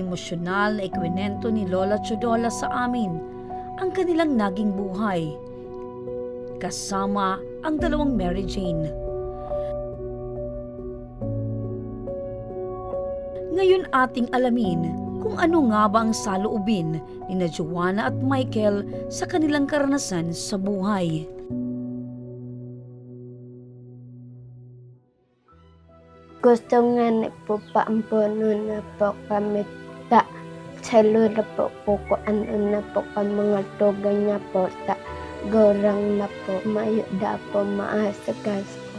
emosyonal na ikwenento ni Lola Chodola sa amin ang kanilang naging buhay. Kasama ang dalawang Mary Jane. Ngayon ating alamin kung ano nga ba ang saloobin ni na Joanna at Michael sa kanilang karanasan sa buhay. Gusto nga na po paampuno na po kami ta salo na po po ko ano na po ka mga tugan niya po ta gorang na po mayo da po maasagas ko.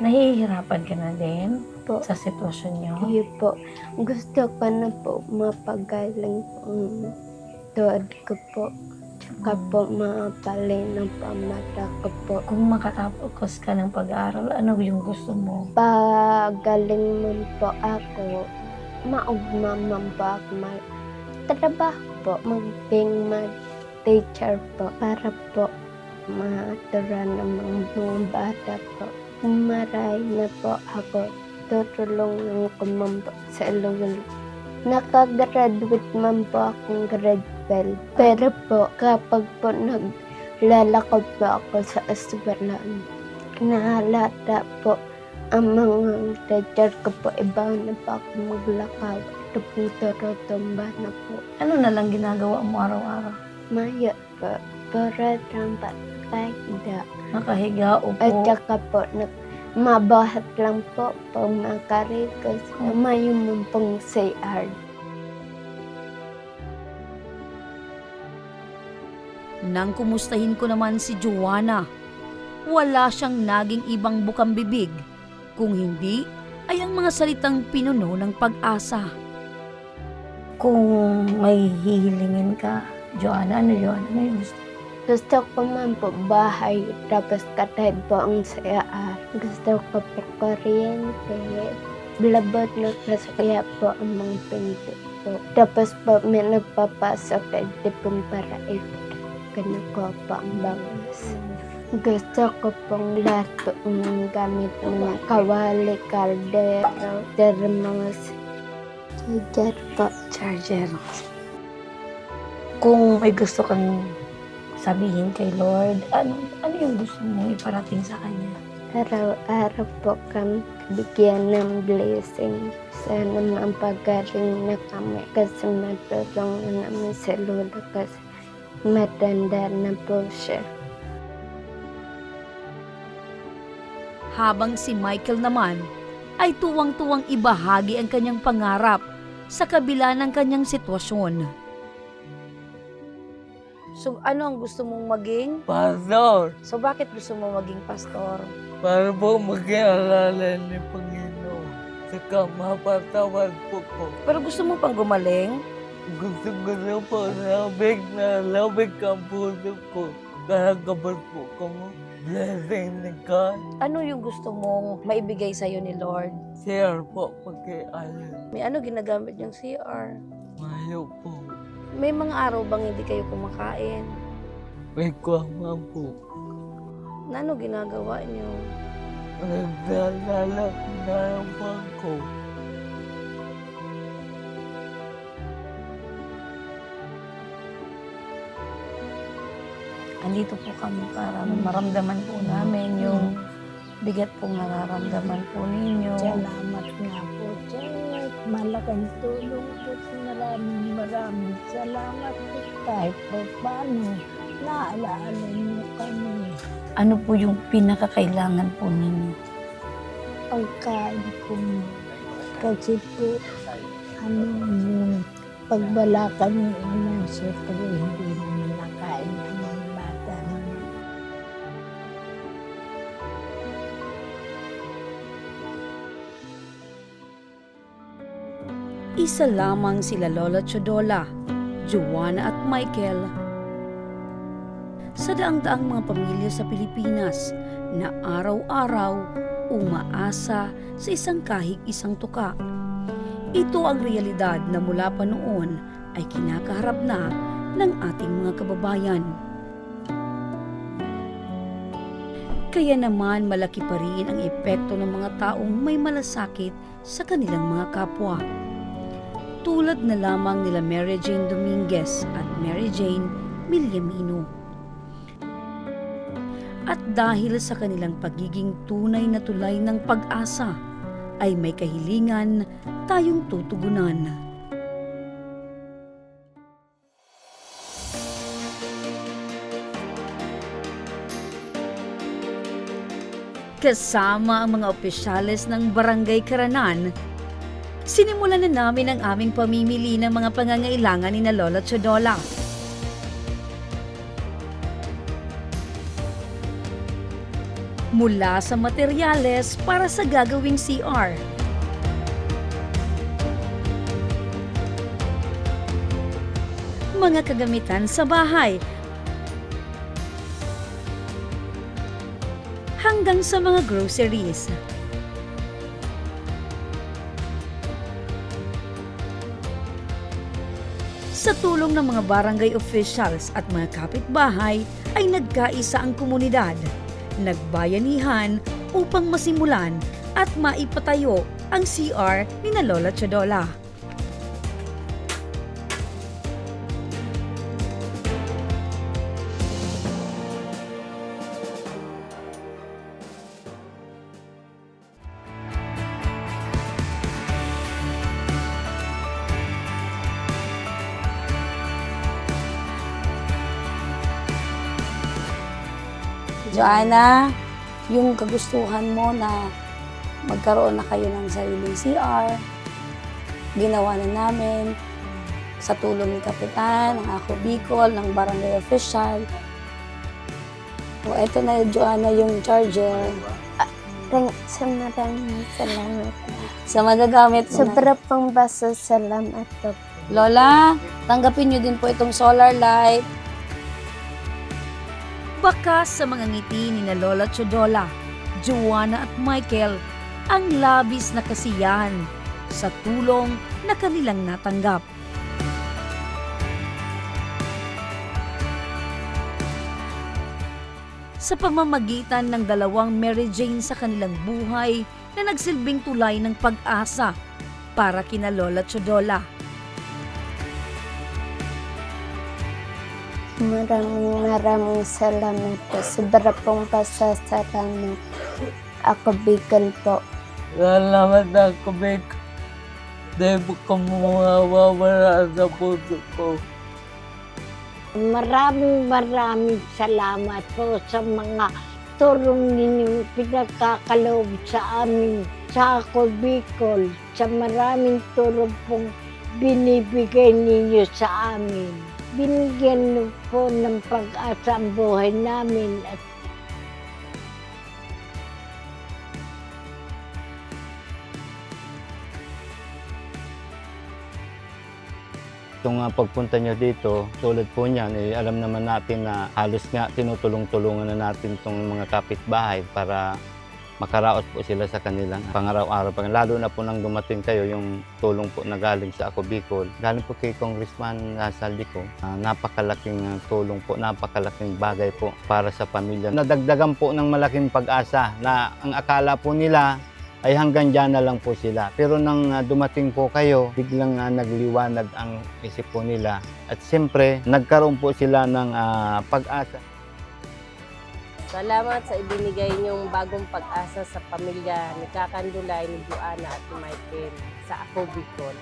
Nahihirapan ka na din Po. sa sitwasyon niyo. Iyo po, gusto ko na po mapagaling po ang tuwad ko po. Tsaka po mapalin ang pamata ko po. Kung makatapos ka ng pag-aaral, ano yung gusto mo? Pagaling man po ako, maugma man po ako trabaho po, maging mag teacher po para po matura ng mga bata po. Maray na po ako, tutulungan ko man po sa Ilonggo. Nakagraduate man po akong grade 12. Pero po, kapag po naglalakad po ako sa eskwelahan, nahalata po ang mga teacher ko po, iba na po ako maglakaw. Ito po turutumba na po. Ano na lang ginagawa mo araw-araw? Maya po, para tampat kahit da. Nakahiga, upo. At saka po, nag, mabahat lang po pag makarikas. Mayo mo pong CR. Nang kumustahin ko naman si Joanna, wala siyang naging ibang bukang bibig, kung hindi ay ang mga salitang pinuno ng pag-asa. Kung may hihilingin ka, Joanna, ano yun? Ano yung gusto? Gusto ko man po bahay, tapos katay po ang CR. Gusto ko po kuryente. Blabot na kasaya po ang mga pinto po. Tapos po may nagpapasok at di pong para ito. Ko po ang bangas. Gusto ko pong lahat po ng gamit mga kawali, kaldero, termos, charger po. Charger. Kung may gusto kang sabihin kay Lord, ano, ano yung gusto mo iparating sa Kanya? Araw-araw po kami bigyan ng blessing. Sana mapagaling na kami kasi matulungan namin sa Lola kasi matanda na po siya. Habang si Michael naman ay tuwang-tuwang ibahagi ang kanyang pangarap sa kabila ng kanyang sitwasyon. So, ano ang gusto mong maging? Pastor, So, bakit gusto mo maging pastor? para po mag-ialala ni Panginoon. Saka mapatawad po ko. Pero gusto mo pang gumaling? Gusto ko na po labig na labig ang puso ko. Kaya kapag po ko mo, blessing ni God. Ano yung gusto mong maibigay sa'yo ni Lord? Share po pag-ialala. May ano ginagamit yung CR? Mayo po. May mga araw bang hindi kayo kumakain? May kwama po. Na ano ginagawa niyo? Nagdalala na naman ko. Andito po kami para maramdaman po namin yung bigat pong nararamdaman po ninyo. Salamat nga po, Diyos. Malaking tulong po. Maraming maraming salamat po. Kahit po paano, naalaala niyo kami. Ano po yung pinakakailangan po ninyo? Pagkain po mo. Kasi po, ano yung pagbala kami ina, siyempre hindi Isa lamang sila Lola Chodola, Joanna at Michael. Sa daang-daang mga pamilya sa Pilipinas na araw-araw umaasa sa isang kahig isang tuka. Ito ang realidad na mula pa noon ay kinakaharap na ng ating mga kababayan. Kaya naman malaki pa rin ang epekto ng mga taong may malasakit sa kanilang mga kapwa. Tulad na lamang nila Mary Jane Dominguez at Mary Jane Milyamino. At dahil sa kanilang pagiging tunay na tulay ng pag-asa, ay may kahilingan tayong tutugunan. Kasama ang mga opisyales ng Barangay Karanan, sinimulan na namin ang aming pamimili ng mga pangangailangan ni na Lola Chodola. Mula sa materyales para sa gagawing CR. Mga kagamitan sa bahay hanggang sa mga groceries. Sa tulong ng mga barangay officials at mga kapitbahay ay nagkaisa ang komunidad, nagbayanihan upang masimulan at maipatayo ang CR ni Lola Chodola. Joanna, yung kagustuhan mo na magkaroon na kayo ng sariling CR, ginawa na namin sa tulong ni Kapitan, ng Ako Bicol, ng barangay official. O eto na Joanna yung charger Thank, sa maraming salamat. sa magagamit mo na. Sobra pong basa salamat po. Lola, tanggapin niyo din po itong solar light. Bakas sa mga ngiti ni na Lola Chodola, Joanna at Michael ang labis na kasiyahan sa tulong na kanilang natanggap. Sa pamamagitan ng dalawang Mary Jane sa kanilang buhay na nagsilbing tulay ng pag-asa para kina Lola Chodola. Maraming maraming salamat po. Sobra pong pasasalamat. Ako Bicol po. Salamat na kami. Dahil ka mawawala sa puso ko. Maraming maraming salamat po sa mga tulong ninyong pinagkakaloob sa amin sa ako Bicol. Sa maraming tulong pong binibigay ninyo sa amin. Binigyan po ng pag-asa ang buhay namin at Itong uh, pagpunta nyo dito, tulad po niyan, eh, alam naman natin na halos nga tinutulong-tulungan na natin itong mga kapitbahay para makaraos po sila sa kanilang pangaraw-araw. Lalo na po nang dumating kayo yung tulong po na galing sa Ako Bicol. Galing po kay Congressman uh, Saldico. Ah, napakalaking ah, tulong po, napakalaking bagay po para sa pamilya. Nadagdagan po ng malaking pag-asa na ang akala po nila ay hanggang dyan na lang po sila. Pero nang ah, dumating po kayo, biglang ah, nagliwanag ang isip po nila. At siyempre, nagkaroon po sila ng ah, pag-asa. Salamat sa ibinigay niyong bagong pag-asa sa pamilya ni Kakandulay, ni Joanna at ni Michael sa Ako Bicol.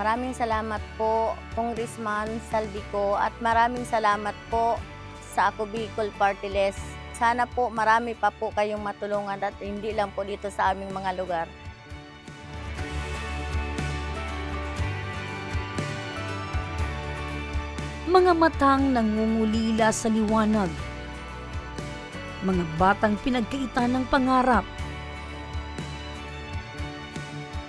Maraming salamat po, Congressman Saldico, at maraming salamat po sa Ako Bicol Party List. Sana po marami pa po kayong matulungan at hindi lang po dito sa aming mga lugar. Mga matang nangungulila sa liwanag, mga batang pinagkaitan ng pangarap.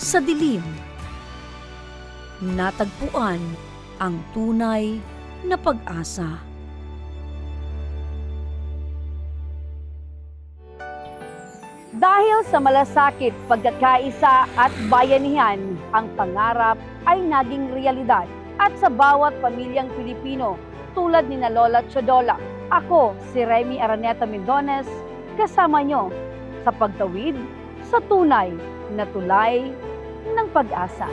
Sa dilim, natagpuan ang tunay na pag-asa. Dahil sa malasakit, pagkakaisa at bayanihan, ang pangarap ay naging realidad at sa bawat pamilyang Pilipino tulad ni na Lola Chodola Ako, si Remy Araneta Mendones, kasama nyo sa pagtawid sa tunay na tulay ng pag-asa.